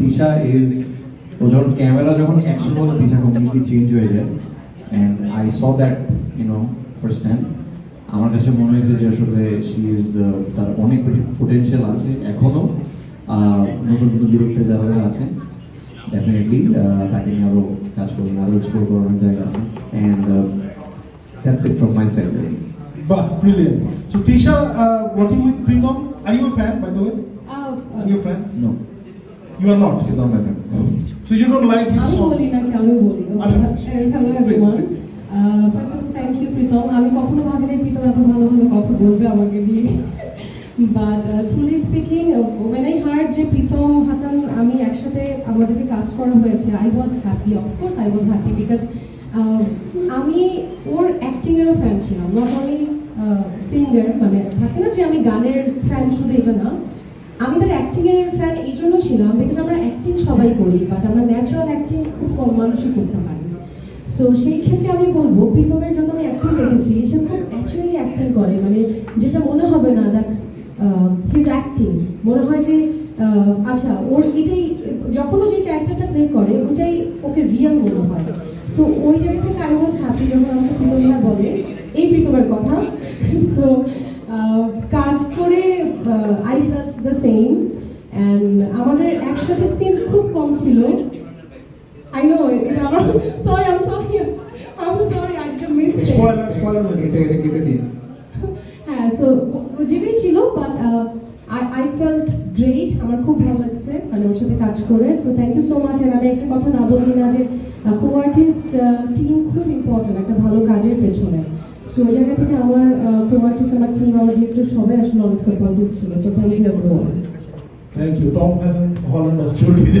দিশা is ও যখন camera যখন action বলে দিশা কমপ্লিটলি চেঞ্জ হয়ে যায় and I saw that you know first hand আমার কাছে মনে হয়েছে যে আসলে শি ইজ তার অনেক পোটেনশিয়াল আছে এখনও নতুন নতুন ডিরেক্টর যারা যারা আছেন ডেফিনেটলি তাকে নিয়ে আরও কাজ করবেন আরও এক্সপ্লোর করার জায়গা আছে and that's it from my side Bah, brilliant. So Tisha, uh, working with Pritam, are you a fan, by the way? Ah, Are you a fan? No You are not. Is on my So you don't like his songs? আচ্ছা। Hello everyone first of thank you Pritam আমি কখনো ভাবিনি প্রীতম এত ভালো ভালো কথা বলবে আমাকে দিয়ে but truly speaking when I heard যে প্রীতম হাসান আমি একসাথে আমাদেরকে কাজ করা হয়েছে I was happy of course I was happy because আমি ওর অ্যাক্টিংয়েরও ফ্যান ছিলাম নট অনলি সিঙ্গার মানে থাকে না যে আমি গানের ফ্যান শুধু এটা না আমি তার অ্যাক্টিং এর ফ্যান এই জন্য ছিলাম বিকজ আমরা অ্যাক্টিং সবাই করি বাট আমরা ন্যাচারাল অ্যাক্টিং খুব কম মানুষই করতে পারি। সো সেই ক্ষেত্রে আমি বলব, প্রীতমের যখন আমি অ্যাক্টিং দেখেছি, সে খুব অ্যাকচুয়ালি অ্যাক্টিং করে মানে যেটা মনে হবে না দ্যাট হিজ অ্যাক্টিং মনে হয় যে আচ্ছা ওর এটাই, যখন ও যে ক্যারেক্টারটা প্লে করে, ওটাই ওকে রিয়েল মনে হয়। সো ওই জায়গা থেকে আই ওয়াজ হ্যাপি যখন আমাকে প্রীতমরা বলে, এই প্রীতমের কথা। সো কাজ করে I felt the same and আমাদের একসাথে সিন খুব কম ছিল। আই নো এটা আমার sorry I am sorry I am sorry I did miss Spoiler, spoiler. এটা এটা কেটে দিন। হ্যাঁ সো যেটাই ছিল but I I felt great আমার খুব ভালো লাগছে মানে ওর সাথে কাজ করে। So thank you so much and আমি একটা কথা না বলি না যে কো আর্টিস্ট টিম খুব ইম্পর্টেন্ট একটা ভালো কাজের পেছনে। সো ওই জায়গা থেকে আমার কো আর্টিস্ট আমার টিম আমার ডিরেক্টর সবাই আসলে অনেক সাপোর্টিভ ছিল। So thank you Thank you. Tom Holland of Churki